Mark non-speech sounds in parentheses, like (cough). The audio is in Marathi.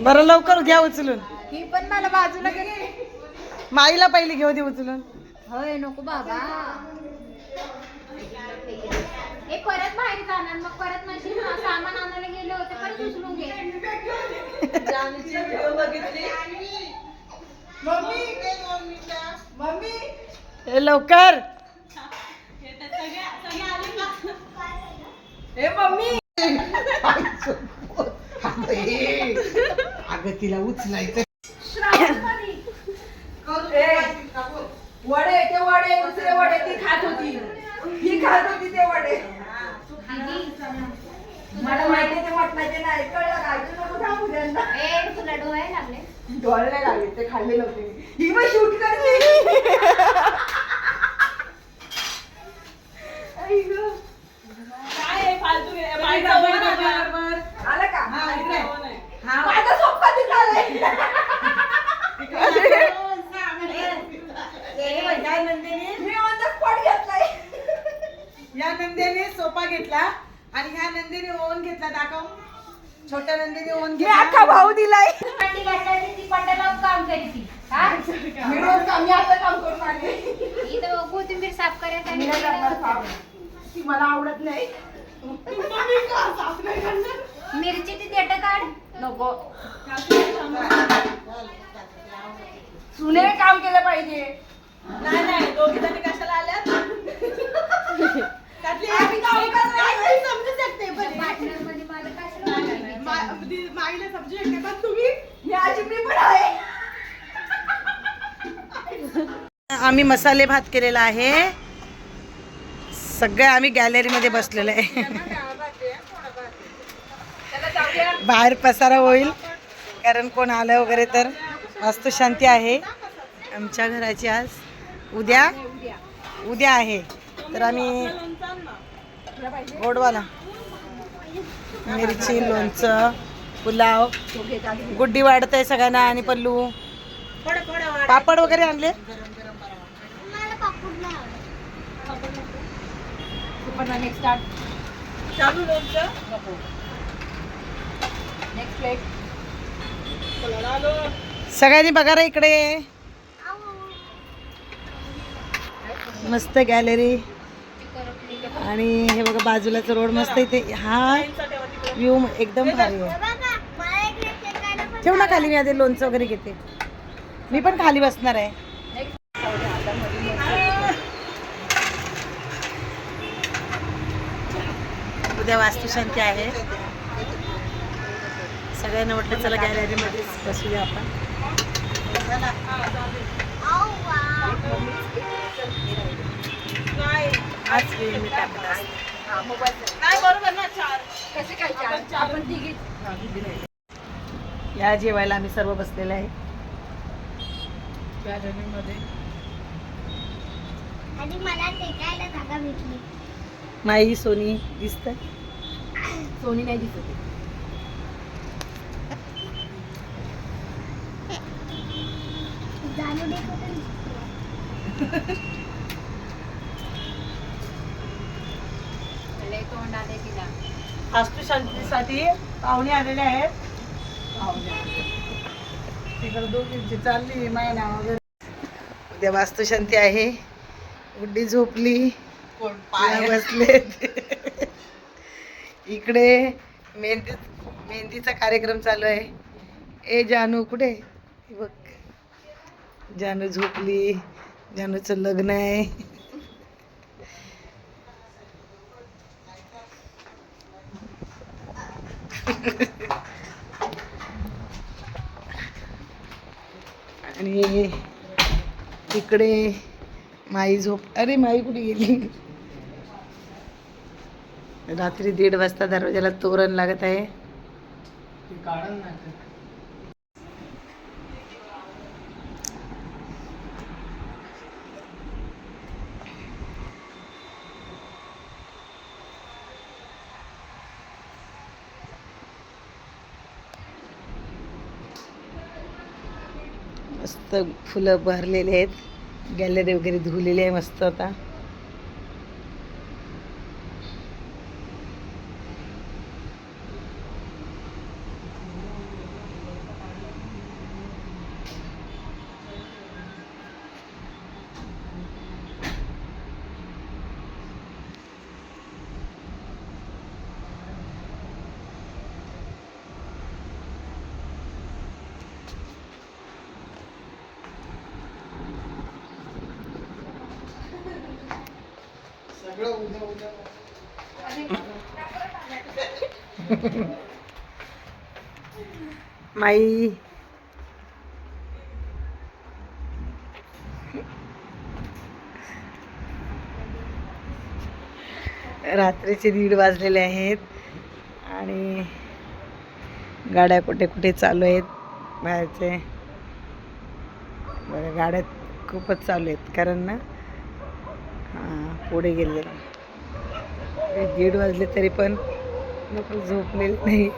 बरं लवकर घ्या उचलून. ही पण मला बाजूला गेली माईला पहिली घेऊ दे उचलून. होय नको बाबा. परत बाहेर जाणार मग परत म्हणशील "हा, सामान आणायला गेले होते परत उचलून घे. ए लवकर. अगं तिला उचलायचं वडे ते वडे दुसरे वडे ती खात होती. ही खात होती ते वडे. मला माहिती ते वाटण्याचे नाही कळलं काय तू नको सांगू त्यांना. ए तुला डोळे लागले. डोळे नाही लागले ते खाल्ले नव्हते. ही मग शूट करते आई गं. आलं का माझा सोपा झालाय मी ऑन द स्पॉट घेतलाय या नंदेने सोफा घेतला आणि ह्या नंदेने घेतला दाखव. छोट्या नंदेने ओन मी अख्खा भाऊ दिलाय. पट्टी घातल्याने ती पट्ट्याला काम करीती हा? मी रोज काम मी असं काम करून आले. इथं कोथिंबीर साफ करायचं मी आणि नाही करणार काम. ती मला आवडत नाही. मिरची देट काढ. नको. सुने काम केलं पाहिजे. नाही नाही दोघी जणी कशाला आल्या त्यातली आम्ही काम करणार नाही. समजू शकते पण पार्टनरमध्ये मला कशाला वाटायचं? मा- दी- माईला समजू शकते पण तुम्ही मी अशी मी पण आहे आम्ही मसाले भात केलेला आहे. सगळे आम्ही गॅलरीमध्ये बसलेलो आहे. बाहेर पसारा होईल कारण कोण आलं वगैरे तर वास्तू शांती आहे. आमच्या घराची आज उद्या उद्या आहे. तर आम्ही गोडवाला मिरची लोणचं पुलाव गुड्डी वाढत आहे सगळ्यांना आणि पल्लू. पापड वगैरे आणले? नेक्स्ट स्टार्ट चालू लोणचं नेक्स्ट प्लेट सगळ्यांनी बघा रे इकडे. मस्त गॅलरी आणि हे बघा बाजूलाचा रोड मस्त इथे हा व्ह्यू एकदम भारी आहे. ठेव ना खाली मी आधी लोणचं वगैरे घेते. मी पण खाली बसणार आहे. उद्या वास्तुशांती आहे. सगळ्यांना म्हटलं चला गॅलरीमध्ये बसूया आपण. आज वेळ मी टाकला या जेवायला आम्ही सर्व बसलेले आहे. आणि मला टेकायला जागा भेटली. माई सोनी दिसत सोनी नाही दिसत. जानू दे कुठे लय तोंड आलंय तिला. वास्तुशांतीसाठी पाहुणे आलेले आहेत. तिकडे दोघींची चालली मायना वगैरे. उद्या वास्तुशांती आहे. गुड्डी झोपली. तिला बसले इकडे मेहंदी मेहंदीचा कार्यक्रम चालू आहे. ए जानू कुठे? बघ. जानू झोपली. जानूचं लग्न आहे. (laughs) आणि इकडे माई झोप अरे माई कुठे गेली? रात्री दीड वाजता दरवाजाला तोरण लागत आहे. मस्त फुलं भरलेले आहेत. गॅलरी वगैरे धुलेली आहे मस्त आता. सगळं उद्या उद्या. (laughs) माई. रात्रीचे दीड वाजलेले आहेत आणि गाड्या कुठे कुठे चालू आहेत बाहेरचे? बरं गाड्या खूपच चालू आहेत. कारण ना पुढे गेले दीड वाजले तरी पण लोक झोपलेले नाही.